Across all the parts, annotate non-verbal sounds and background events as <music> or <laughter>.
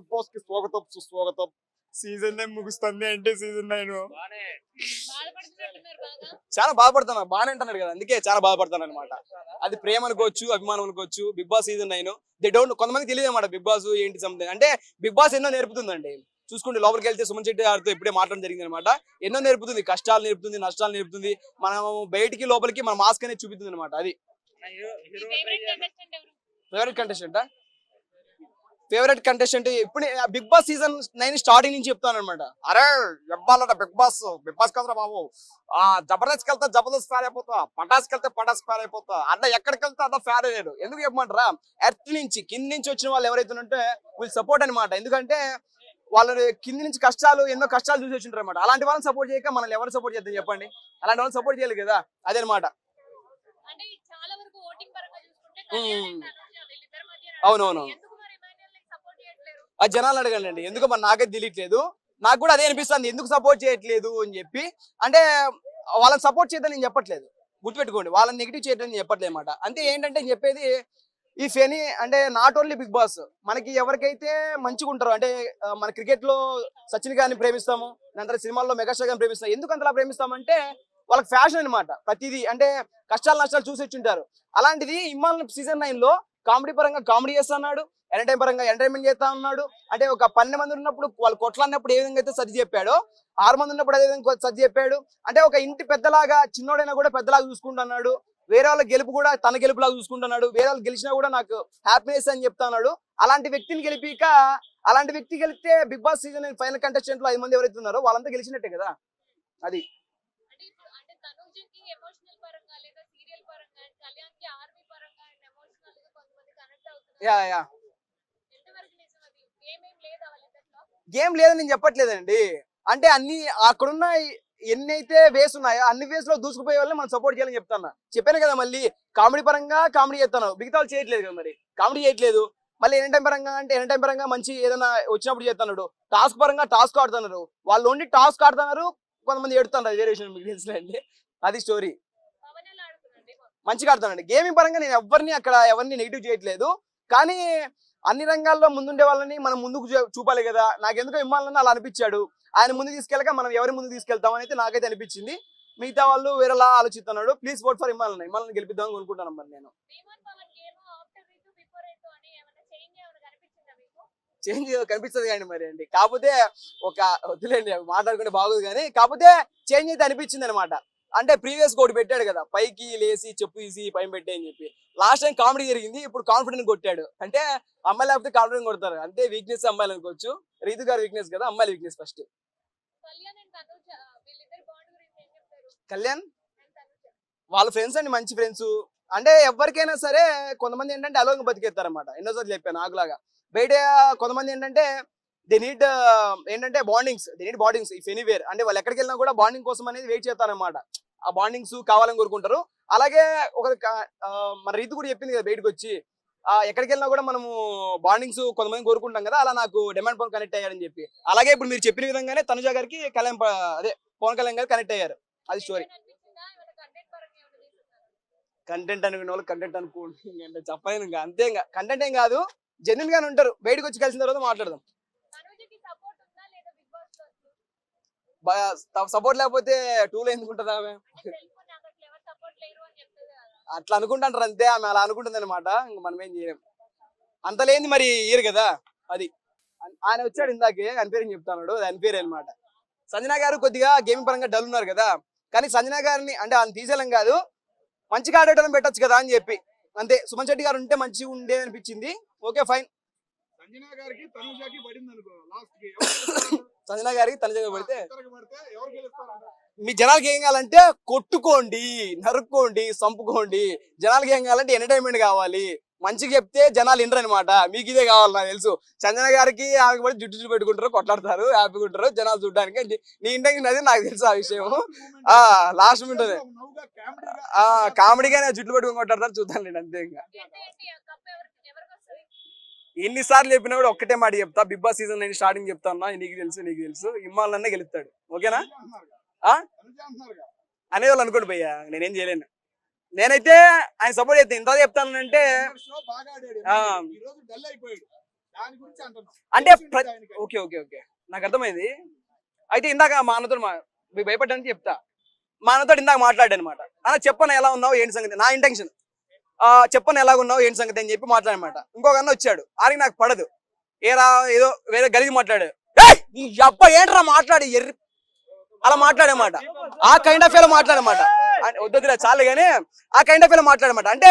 Big బాస్కి స్వాగతం సుస్వాగతం. సీజన్ నైన్ ముగుస్తుంది అంటే సీజన్ నైన్. చాలా బాధపడుతున్నా బాగానే అంటున్నాడు కదా. అందుకే చాలా బాధపడతాను అనమాట అది ప్రేమ అనుకోవచ్చు అభిమానం అనుకోవచ్చు. Big Boss season nine. They don't కొంతమంది తెలియదు అనమాట బిగ్ బాస్ ఏంటి సంథింగ్ అంటే బిగ్ బాస్ ఎన్నో నేర్పుతుందండి. చూసుకుంటే లోపలికి వెళ్తే సుమన్ శెట్టి గారితో ఇప్పుడే మాట్లాడడం జరిగింది అనమాట ఎన్నో నేర్పుతుంది. కష్టాలు నేర్పుతుంది నష్టాలు నేర్పుతుంది. మనం బయటికి లోపలికి మన మాస్క్ అనేది చూపుతుంది అనమాట అది మీ ఫేవరెట్ కంటెస్టెంట్? ఎవరు ఫేవరెట్ కంటెస్టెంట్ ఇప్పుడు Bigg Boss season nine starting నుంచి చెప్తాను అనమాట అరే ఇవ్వాలట బిగ్ బాస్? బిగ్ బాస్ కదరా బాబు? ఆ జబర్దస్త్ వెళ్తే జబర్దస్త్ ఫ్యాన్ అయిపోతా పటాస్కి వెళ్తే పటాస్ ఫ్యాన్ అయిపోతా. అన్న ఎక్కడికి వెళ్తే అన్న ఫ్యాన్ అయ్యాడు ఎందుకు చెప్పమంటారా? ఎర్త్ నుంచి కింద నుంచి వచ్చిన వాళ్ళు ఎవరైతే ఉంటే వీళ్ళు సపోర్ట్ అనమాట ఎందుకంటే వాళ్ళ కింద నుంచి కష్టాలు ఎన్నో కష్టాలు చూసి వచ్చింటారు అనమాట అలాంటి వాళ్ళని సపోర్ట్ చేయక మనల్ని ఎవరు సపోర్ట్ చేద్దాం చెప్పండి. అలాంటి వాళ్ళని సపోర్ట్ చేయాలి కదా? అదే అనమాట అవునవును. ఎందుకు మరి ఇమాన్యుయల్ సపోర్ట్ చేయట్లేరు ఆ జనాలు అడగండి ఎందుకు మరి నాకే తెలియట్లేదు. నాకు కూడా అదే అనిపిస్తుంది. ఎందుకు సపోర్ట్ చేయట్లేదు అని చెప్పి. అంటే వాళ్ళని సపోర్ట్ చేద్దని నేను చెప్పట్లేదు. గుర్తుపెట్టుకోండి. వాళ్ళని నెగిటివ్ చేయడం నేను చెప్పట్లేదు అనమాట అంటే ఏంటంటే చెప్పేది ఈ ఫెనీ అంటే నాట్ ఓన్లీ బిగ్ బాస్ మనకి ఎవరికైతే మంచిగా ఉంటారో అంటే మన క్రికెట్లో సచిన్ గారిని ప్రేమిస్తాము దాని సినిమాల్లో మెగాస్టార్ గారిని ప్రేమిస్తాం ఎందుకు అంతలా ప్రేమిస్తామంటే వాళ్ళకి ఫ్యాషన్ అన్నమాట. ప్రతిదీ అంటే కష్టాలు నష్టాలు చూసి వచ్చింటారు అలాంటిది ఇమ్మాన్ సీజన్ నైన్లో కామెడీ పరంగా కామెడీ చేస్తున్నాడు. ఎంటర్టైన్ పరంగా ఎంటర్టైన్మెంట్ చేస్తా ఉన్నాడు. అంటే ఒక పన్నెండు మంది ఉన్నప్పుడు వాళ్ళు కొట్లాడినప్పుడు ఏ విధంగా అయితే సర్ది చెప్పాడో ఆరు మంది ఉన్నప్పుడు అదే విధంగా సర్ది చెప్పాడు. అంటే ఒక ఇంటి పెద్దలాగా చిన్నోడైనా కూడా పెద్దలాగా చూసుకుంటున్నాడు వేరే వాళ్ళ గెలుపు కూడా తన గెలుపులాగా చూసుకుంటున్నాడు వేరే వాళ్ళు గెలిచినా కూడా నాకు హ్యాపీనెస్ అని చెప్తున్నాడు అలాంటి వ్యక్తిని గెలిపిక అలాంటి వ్యక్తి గెలిస్తే బిగ్ బాస్ సీజన్ ఫైనల్ కంటెస్టెంట్లో ఐదు మంది ఎవరైతే ఉన్నారో వాళ్ళంతా గెలిచినట్టే కదా? అది. అంటే ఇప్పుడు గేమ్ లేదని నేను చెప్పట్లేదండి. అంటే అన్ని అక్కడున్న ఎన్నైతే వేస్ ఉన్నాయో అన్ని వేస్లో దూసుకుపోయే వాళ్ళని మనం సపోర్ట్ చేయాలని చెప్తాను చెప్పాను కదా మళ్ళీ కామెడీ పరంగా కామెడీ చేస్తాను. మిగతా చేయట్లేదు కదా మరి. కామెడీ చేయట్లేదు. మళ్ళీ ఎనీ టైం పరంగా అంటే ఎనీ టైం పరంగా మంచి ఏదైనా వచ్చినప్పుడు చేస్తున్నాడు. టాస్క్ పరంగా టాస్క్ ఆడుతున్నారు వాళ్ళు ఓన్లీ టాస్క్ ఆడుతున్నారు కొంతమంది ఎడుతున్నారు వేరియేషన్ మీకు తెలుసులేండి అది స్టోరీ మంచిగా ఆడుతున్నాడు. గేమింగ్ పరంగా నేను ఎవరిని అక్కడ ఎవరిని నెగిటివ్ చేయట్లేదు. కానీ అన్ని రంగాల్లో ముందుండే వాళ్ళని మనం ముందుకు చూపాలి కదా. నాకెందుకో ఇమ్మాలని అలా అనిపించాడు. ఆయన ముందు తీసుకెళ్ళక మనం ఎవరి ముందు తీసుకెళ్తాం అని అయితే నాకైతే అనిపించింది. మిగతా వాళ్ళు వేరేలా ఆలోచిస్తున్నాడు. ప్లీజ్ ఓట్ ఫర్ ఇమ్మాలని. ఇమ్మాలని గెలిపిద్దాం అనుకుంటాను మరి నేను. చేంజ్ కనిపిస్తుంది కానీ మరి అండి. కాకపోతే ఒక వద్దులేండి మాట్లాడుకుంటే బాగోదు కానీ కాకపోతే చేంజ్ అయితే అనిపించింది అనమాట అంటే ప్రీవియస్ ఒకటి పెట్టాడు కదా పైకి లేసి చెప్పు తీసి పైన పెట్టే అని చెప్పి. లాస్ట్ టైం కామెడీ జరిగింది ఇప్పుడు కాన్ఫిడెంట్ కొట్టాడు. అంటే అమ్మాయి లేకపోతే కాన్ఫిడెంట్ కొడతారు. అంతే వీక్నెస్ అమ్మాయిలు అనుకోవచ్చు. రీతు గారి వీక్నెస్ కదా అమ్మాయిల వీక్నెస్ ఫస్ట్ కళ్యాణ్ వాళ్ళ ఫ్రెండ్స్ అండి మంచి ఫ్రెండ్స్ అంటే ఎవరికైనా సరే కొంతమంది ఏంటంటే అలోంగ్ బతికేస్తారనమాట ఎన్నోసార్లు చెప్పాను నాకులాగా బయట కొంతమంది ఏంటంటే దే నీడ్ ఏంటంటే bondings they need bondings if anywhere అంటే వాళ్ళు ఎక్కడికి వెళ్ళినా కూడా బాండింగ్ కోసం అనేది వెయిట్ చేస్తారనమాట ఆ బాండింగ్స్ కావాలని కోరుకుంటారు. అలాగే ఒక మన రీతి కూడా చెప్పింది కదా బయటకు వచ్చి ఆ, ఎక్కడికి వెళ్ళినా కూడా మనము బాండింగ్స్ కొంతమంది కోరుకుంటాం కదా అలా నాకు డిమాండ్ పవన్ కనెక్ట్ అయ్యారని చెప్పి. అలాగే ఇప్పుడు మీరు చెప్పిన విధంగానే తనుజ గారికి కళ్యాణ్ అదే పవన్ కళ్యాణ్ గారు కనెక్ట్ అయ్యారు. అది స్టోరీ కంటెంట్ అనుకునే వాళ్ళు కంటెంట్ అనుకోండి అంటే చెప్పలేను ఇంకా అంతే ఇంకా. కంటెంట్ ఏం కాదు జెన్యున్ గానే ఉంటారు. బయటకు వచ్చి కలిసిన తర్వాత మాట్లాడదాం తనుజకి సపోర్ట్ ఉందా లేదా బిగ్ బాస్లో అసలు? సపోర్ట్ లేకపోతే టూలో ఎందుకు ఉంటుంది ఆమె అంటే సెల్ఫ్ నాకు అసలు సపోర్ట్ లేకపోతే అని చెప్తుంది ఆమె? అట్లా అనుకుంటాంటారు అంతే ఆమె అలా అనుకుంటుంది అనమాట ఇంకా మనం ఏం చేయలేం. అంత లేని మరి ఇయరు కదా అది. ఆయన వచ్చాడు ఇందాకే ఆయన పేరు చెప్తాడు ఆయన పేరు అనమాట సంజన గారు కొద్దిగా గేమింగ్ పరంగా డల్ ఉన్నారు కదా కానీ సంజన గారిని అంటే ఆయన తీసేయడం కాదు మంచిగా ఆడేటం పెట్టొచ్చు కదా అని చెప్పి. అంతే సుమన్ శెట్టి గారు ఉంటే మంచిగా ఉండే అనిపించింది ఓకే ఫైన్ సంజన గారికి తనుజాకి పడింది అనుకో లాస్ట్కి? <laughs> సంజన గారికి తన పడితే? మీ జనాలకి ఏం కావాలంటే కొట్టుకోండి నరుక్కోండి సంపుకోండి. జనాలకి ఏం కావాలంటే ఎంటర్టైన్మెంట్ కావాలి. మంచిగా చెప్తే జనాలు వినరు అనమాట మీకు ఇదే కావాలి నాకు తెలుసు. సంజన గారికి ఆమెకి పడి జుట్టు జుట్టు పెట్టుకుంటారు కొట్లాడతారు హ్యాపీగా ఉంటారు జనాలు చూడడానికి అంటే నీ ఇంటికి అది నాకు తెలుసు ఆ విషయం. ఆ లాస్ట్ మినిట్ కామెడీగా ఆ కామెడీగానే జుట్టు పెట్టుకుని కొట్లాడతారు చూద్దాం నేను అంతే ఇంకా ఏంటి ఏంటి ఆ కప్ ఎవరికి ఎవరికి వస్తుంది ఎన్నిసార్లు చెప్పినా కూడా ఒక్కటే మాట చెప్తా. బిగ్ బాస్ సీజన్ నేను స్టార్టింగ్ చెప్తాను నీకు తెలుసు నీకు తెలుసు. ఇమ్మాలన్నా గెలుస్తాడు. ఓకేనా? అనేవాళ్ళు అనుకోండి భయ్యా నేనేం చేయలేను. నేనైతే ఆయన సపోర్ట్ చేస్తాను ఇంత చెప్తానంటే ఆ. అంటే ఓకే ఓకే ఓకే. నాకు అర్థమైంది. అయితే ఇందాక మా అన్నతో భయపడ్డానికి చెప్తా. మా అన్నతో ఇందాక మాట్లాడానమాట అనమాట అన్న చెప్పను ఎలా ఉన్నావు? ఏంటి సంగతి? నా ఇంటెన్షన్ చెప్పను ఎలాగున్నావు ఏంటి సంగతి అని చెప్పి మాట్లాడనమాట. ఇంకొక అన్న వచ్చాడు. ఆయనకి నాకు పడదు. ఏరా ఏదో వేరే గలిగి మాట్లాడాడు. నీ అబ్బ ఏంట్రా మాట్లాడి ఎర్రి అలా మాట్లాడమాట ఆ కైండ్ ఆఫ్ ఎలా మాట్లాడమాట వద్దురా చాలు కానీ ఆ కైండ్ ఆఫ్ ఎలా మాట్లాడమాట అంటే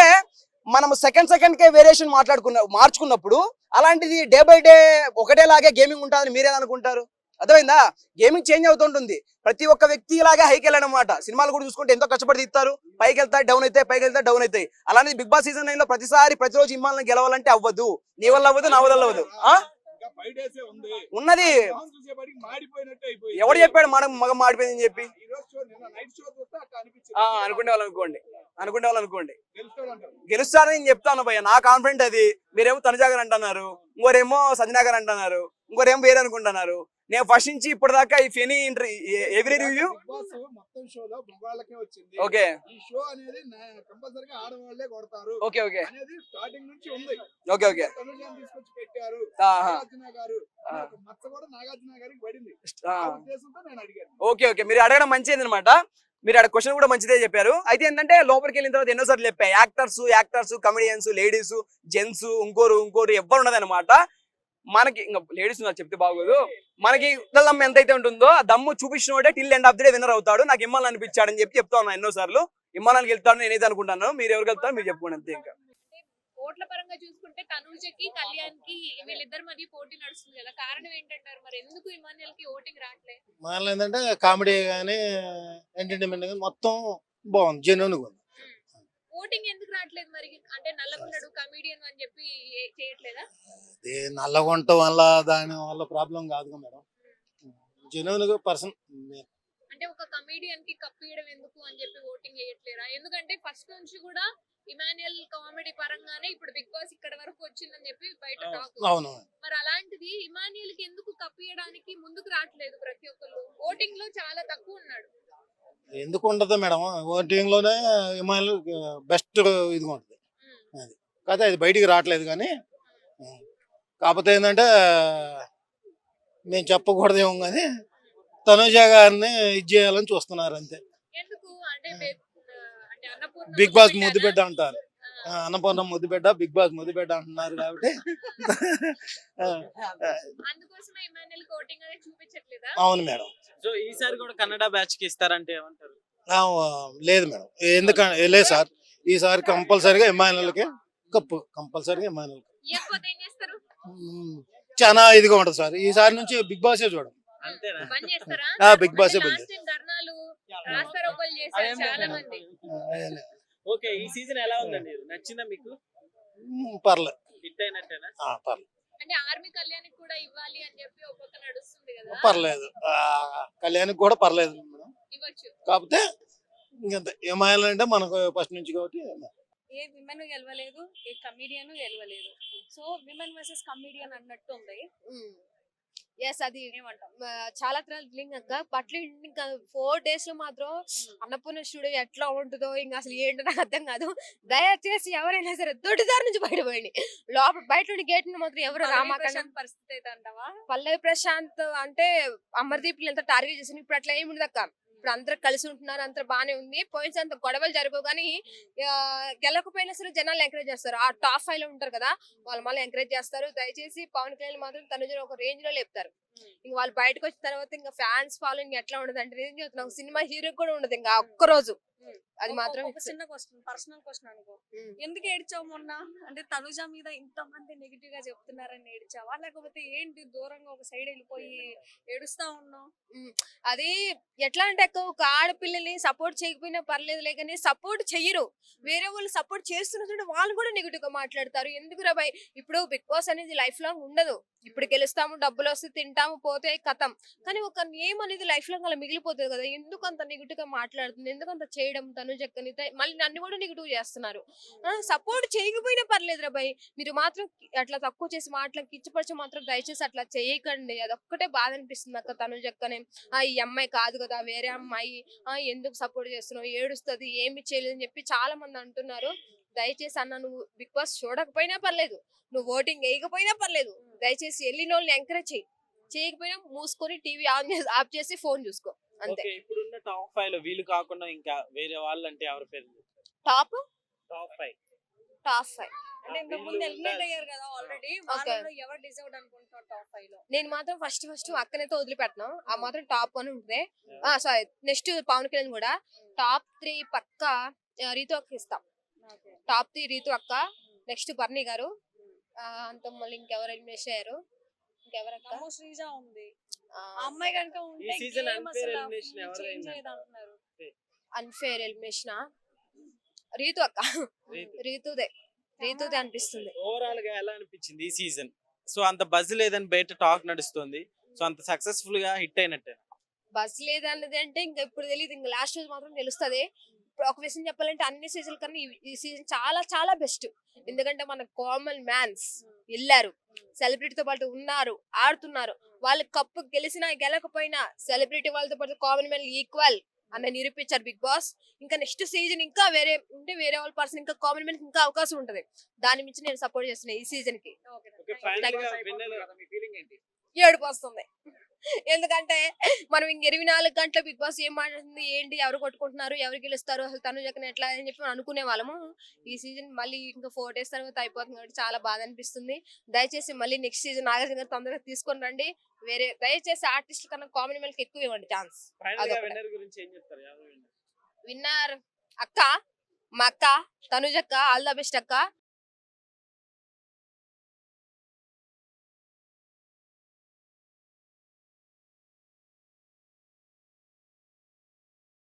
మనం సెకండ్ సెకండ్ కే వేరియేషన్ మాట్లాడుకున్న మార్చుకున్నప్పుడు అలాంటిది డే బై డే ఒకటేలాగే గేమింగ్ ఉంటుందని మీరేదనుకుంటారు అర్థమైందా? గేమింగ్ చేంజ్ అవుతుంటుంది ప్రతి ఒక్క వ్యక్తి ఇలాగే హైకి వెళ్ళనమాట సినిమాలు కూడా చూసుకుంటే ఎంతో కష్టపడి తీస్తారు? పైకి వెళ్తా డౌన్ అయితే పైకి వెళ్తా డౌన్ అవుతాయి. అలానే బిగ్ బాస్ సీజన్ నైన్లో ప్రతిసారి ప్రతిరోజు ఇమ్మాలను గెలవాలంటే అవ్వదు. నీ వల్ల అవ్వదు నా వల్ల అవ్వదు. ఉన్నది. ఎవడు చెప్పాడు మనం మగం మాడిపోయిందని చెప్పి? అట్లా అనిపించింది. ఆ, అనుకునే వాళ్ళు అనుకోండి. అనుకునే వాళ్ళు అనుకోండి గెలుస్తానని నేను చెప్తాను భయ్య. నా కాన్ఫిడెంట్ అది. మీరేమో తనుజాగర్ అంటున్నారు. ఇంకోరేమో సంజనాగర్ అంటున్నారు. ఇంకోరేమో వేరే అనుకుంటున్నారు. నేను ఫస్ట్ నుంచి ఇప్పటిదాకా ఈ ఫెనీ ఎవ్రీ రివ్యూ బిగ్ బాస్ మొత్తం షోలో మగవాళ్ళకే వచ్చింది. ఓకే. ఈ షో అనేది కంపల్సరిగా ఆడవాళ్ళే కొడతారు. Okay okay. అనేది స్టార్టింగ్ నుంచి ఉంది. Okay okay. తనుజాన్ని తీసుకొచ్చి పెట్టారు. ఆహా. నాగార్జున గారు. ఆ. ఒక మచ్చ కూడా నాగార్జున గారికి పడింది. ఆ. ఆ ఉద్దేశంతో నేను అడిగాను. Okay okay. మీరు అడగడం మంచిది అనమాట మీరు అక్కడ క్వశ్చన్ కూడా మంచిదే చెప్పారు. అయితే ఏంటంటే లోపలికి వెళ్ళిన తర్వాత ఎన్నోసార్లు చెప్పాయి actors actors comedians ladies gents ఇంకోరు ఇంకోరు ఎవ్వరు ఉండదు అనమాట మనకి ఇంకా లేడీస్ నాకు చెప్తే బాగోదు. మనకి దమ్ము ఎంతైతే ఉంటుందో ఆ దమ్ము చూపించినోడే till end of the day winner అవుతాడు. నాకు ఇమ్మాలని అనిపించాడని చెప్పి చెప్తా ఉన్నాను ఎన్నోసార్లు. ఇమ్మాలని వెళ్తాను నేనైతే అనుకుంటాను. మీరు ఎవరికి వెళ్తారో మీరు చెప్పుకోండి అంతే ఇంకా. ఓట్ల పరంగా చూసుకుంటే తనూజకి కళ్యాణ్కి వీళ్ళిద్దరి మధ్య పోటీ నడుస్తుంది కదా. కారణం ఏంటంటారు మరి? ఎందుకు ఇమాన్యుల్కి ఓటింగ్ రావట్లే మాలో ఏంటంటే కామెడీ కానీ ఎంటర్టైన్మెంట్ కానీ మొత్తం బాగుంది. జెన్యున్గా ఉంది. ఓటింగ్ ఎందుకు రావట్లేదు మరి? అంటే నల్లగున్నాడు కమీడియన్ అని చెప్పి ఏ- చేయట్లేదా? అది నల్లగొంట వల్ల దాని వల్ల ప్రాబ్లం కాదుగా మేడం. జెన్యున్గా పర్సన్ అంటే ఒక కమీడియన్కి కప్పియడం ఎందుకు అని చెప్పి ఓటింగ్ చేయట్లేరా? ఎందుకంటే ఫస్ట్ నుంచి కూడా ఇమాన్యుయల్ కామెడీ పరంగానే ఇప్పుడు బిగ్ బాస్ ఇక్కడ వరకు వచ్చిందని చెప్పి బయట టాక్ అవును. మరి అలాంటిది ఇమాన్యుయల్కి ఎందుకు కప్పియడానికి ముందుకు రావట్లేదు ప్రతి ఒక్కళ్ళు? ఓటింగ్లో చాలా తక్కువ ఉన్నాడు. ఎందుకు ఉండదు మేడం ఓటింగ్లోనే హిమాలయ బెస్ట్ ఇదిగా ఉంటుంది. ఉమ్. కాకపోతే అది బయటికి రావట్లేదు కానీ. కాకపోతే ఏంటంటే మేము చెప్పకూడదేమో కానీ తనుజ గారిని ఇది చేయాలని చూస్తున్నారు అంతే. బిగ్ బాస్ ముద్దు ముద్దు పెట్టారా? బిడ్డ అంటారు అన్నపూర్ణ ముద్దు బిడ్డ బిగ్ బాస్ ముద్దు బిడ్డ అంటున్నారు కాబట్టి. <laughs> అవును మేడం. సో ఈసారి కూడా కన్నడ బ్యాచ్కి ఇస్తారంటే ఏమంటారు? ఆ, లేదు మేడం. ఎందుకంటే లేదు సార్. ఈసారి కంపల్సరీగా ఇమానులకి కప్పు. కంపల్సరీగా చేస్తారు? చాలా ఇదిగా ఉంటుంది సార్. ఈసారి నుంచి బిగ్ బాసే చూడం అంతేనా? బంద్ చేస్తారా? ఆ, బిగ్ బాస్ ఏ బంద్ లాస్ట్ టైం ధర్నాలు రాస్తారోకలు చేశారు చాలా మంది ఓకే ఈ సీజన్ ఎలా ఉందండి? నచ్చిందా మీకు? పర్లేదు అంటే ఆర్మీ కూడా ఇవ్వాలి అని చెప్పి ఒక పక్క నడుస్తుంది కదా. పర్లేదు. ఆ, కళ్యాణ్కి కూడా పర్లేదు మేడం. ఇవ్వచ్చు. కాకపోతే ఇంకంత ఏమాయాలు అంటే మనకు ఫస్ట్ నుంచి కాబట్టి ఏ విమెన్ గెలవలేదు ఏ కమీడియన్ గెలవలేదు. సో విమెన్ వర్సెస్ కమీడియన్ అన్నట్టు ఉంది. ఎస్ అది. చాలా థ్రిల్లింగ్ అక్క. బట్ ఇంకా ఫోర్ డేస్లో మాత్రం అన్నపూర్ణ స్టూడియో ఎట్లా ఉంటుందో ఇంకా అసలు ఏంటో నాకు అర్థం కాదు. దయచేసి ఎవరైనా సరే దొడ్డిదారి నుంచి బయటపోయండి లోపల బయట నుండి గేట్ నుండి మాత్రం ఎవరు ప్రశాంత్ పరిస్థితి అయితే అంటావా? పల్లవి ప్రశాంత్ అంటే అమర్దీప్ ఎంత టార్గెట్ చేసింది ఇప్పుడు అట్లా ఏమి ఉండదు అక్క ఇప్పుడు అందరు కలిసి ఉంటున్నారు అంత బానే ఉంది. పోయిన్స్ అంత గొడవలు జరగవు కానీ గెలకపోయినా సరే జనాలు ఎంకరేజ్ చేస్తారు. ఆ టాప్ ఫైవ్లో ఉంటారు కదా వాళ్ళు మళ్ళీ ఎంకరేజ్ చేస్తారు. దయచేసి పవన్ కళ్యాణ్ మాత్రం తనుజను ఒక రేంజ్లో లేపుతారు ఇంక వాళ్ళు బయటకు వచ్చిన తర్వాత ఇంకా ఫ్యాన్స్ ఫాలోయింగ్ ఎట్లా ఉండదు అంటే సినిమా హీరో కూడా ఉండదు ఇంకా ఒక్క రోజు అది మాత్రం ఒక చిన్న క్వశ్చన్ పర్సనల్ క్వశ్చన్ అనుకో. ఎందుకు ఏడ్చావు మొన్న? అంటే తనుజ మీద ఇంత మంది నెగిటివ్గా చెప్తున్నారని ఏడ్చావా? లేకపోతే ఏంటి దూరంగా ఒక సైడ్ వెళ్ళిపోయి ఏడుస్తా ఉన్నావు? అది ఎట్లా అంటే అక్క ఒక ఆడపిల్లని సపోర్ట్ చేయకపోయినా పర్లేదులే కానీ సపోర్ట్ చెయ్యరు. వేరే వాళ్ళు సపోర్ట్ చేస్తున్న వాళ్ళు కూడా నెగిటివ్గా మాట్లాడతారు. ఎందుకు రాబాయ్ ఇప్పుడు బిగ్ బాస్ అనేది లైఫ్ లాంగ్ ఉండదు. ఇప్పుడు గెలుస్తాము డబ్బులు వస్తే తింటాము పోతే కథం కానీ ఒక నేమ్ అనేది లైఫ్ లాంగ్ అలా మిగిలిపోతుంది కదా. ఎందుకు అంత నెగిటివ్గా మాట్లాడుతుంది? ఎందుకు అంత చేయడం తను? చెక్కని మళ్ళీ నన్ను కూడా నెగిటివ్ చేస్తున్నారు. సపోర్ట్ చేయకపోయినా పర్లేదు భయ్ మీరు మాత్రం అట్లా తక్కువ చేసి మాటలు కిచ్చపరిచి మాత్రం దయచేసి అట్లా చేయకండి. అదొక్కటే బాధ అనిపిస్తుంది అక్క తను చెక్కనే ఆ ఈ అమ్మాయి కాదు కదా వేరే అమ్మాయి. ఆ ఎందుకు సపోర్ట్ చేస్తున్నావు? ఏడుస్తుంది ఏమి చేయలేదు అని చెప్పి చాలా మంది అంటున్నారు. దయచేసి అన్న నువ్వు బిగ్ బాస్ చూడకపోయినా పర్లేదు. నువ్వు ఓటింగ్ వేయకపోయినా పర్లేదు. దయచేసి వెళ్ళిన వాళ్ళని ఎంకరేజ్ చేయి చేయకపోయినా మూసుకొని టీవీ ఆన్ చేసి ఆఫ్ చేసి ఫోన్ చూసుకో. అంతే. టాప్ ఫైవ్లో వీళ్ళు కాకుండా ఇంకా వేరే వాళ్ళు అంటే ఎవరి పేరు top? Top five. Top five. అంటే ఇంతకు ముందు ఎలిమినేట్ అయ్యారు కదా ఆల్రెడీ. వాళ్ళలో ఎవరు డిజర్వ్ అనుకుంటున్నారు టాప్ ఫైవ్లో నేను మాత్రం ఫస్ట్ ఫస్ట్ అక్కనైతే వదిలిపెట్టను. ఆ మాత్రం టాప్ అని ఉంటుంది ఆ సారీ నెక్స్ట్ పవన్ కళ్యాణ్ కూడా టాప్ త్రీ పక్క రీతు అక్క ఇస్తాం. టాప్ త్రీ రీతు అక్క నెక్స్ట్ బర్నీ గారు. ఆ, అంత మళ్ళీ ఇంకెవరు ఎలిమినేషన్ అయ్యారు? ఇంకెవరక్క శ్రీజ ఉంది. అమ్మాయి కనుక ఉంటే అన్ఫేర్ ఎలిమినేషన్ రీతు అక్క. రీతుదే. రీతుదే అనిపిస్తుంది. ఓవరాల్గా ఎలా అనిపించింది ఈ సీజన్ సో అంత బజ్ లేదని బయట టాక్ నడుస్తుంది. సో అంత సక్సెస్ఫుల్గా హిట్ అయినట్టే? బస్ లేదన్నది అంటే ఇంకా ఇప్పుడు తెలియదు ఇంకా లాస్ట్ రోజు మాత్రం తెలుస్తుంది. ఒక విషయం చెప్పాలంటే అన్ని సీజన్ కన్నా ఈ- సీజన్ చాలా చాలా బెస్ట్. ఎందుకంటే మన కామన్ మ్యాన్స్ వెళ్ళారు. సెలబ్రిటీ తో పాటు ఉన్నారు ఆడుతున్నారు. వాళ్ళు కప్పు గెలిచినా గెలకపోయినా సెలబ్రిటీ వాళ్ళతో పాటు కామన్ మ్యాన్ ఈక్వల్ అన్న నిరూపించారు బిగ్ బాస్ ఇంకా నెక్స్ట్ సీజన్ ఇంకా వేరే ఉంటే వేరే వాళ్ళ పర్సన్ ఇంకా కామన్ మ్యాన్ ఇంకా అవకాశం ఉంటది. దాని మించి నేను సపోర్ట్ చేస్తున్నా ఈ సీజన్కి. ఏడుపు వస్తుంది. ఎందుకంటే మనం ఇంక ఇరవై నాలుగు గంటల బిగ్ బాస్ ఏం మాట్లాడుతుంది ఏంటి ఎవరు కొట్టుకుంటున్నారు ఎవరు గెలుస్తారు అసలు తను జగన్ ఎట్లా అని చెప్పి అనుకునే వాళ్ళము. ఈ సీజన్ మళ్ళీ ఇంకా ఫోర్ డేస్ తర్వాత అయిపోతుంది కాబట్టి చాలా బాధ అనిపిస్తుంది. దయచేసి మళ్ళీ నెక్స్ట్ సీజన్ నాగార్జున గారు తొందరగా తీసుకొని రండి. వేరే దయచేసి ఆర్టిస్ట్ కన్నా కామెడీ మెల్కి ఎక్కువ ఇవ్వండి ఛాన్స్? విన్నర్ అక్క మా అక్క తనుజక్క ఆల్ ద బెస్ట్ అక్క.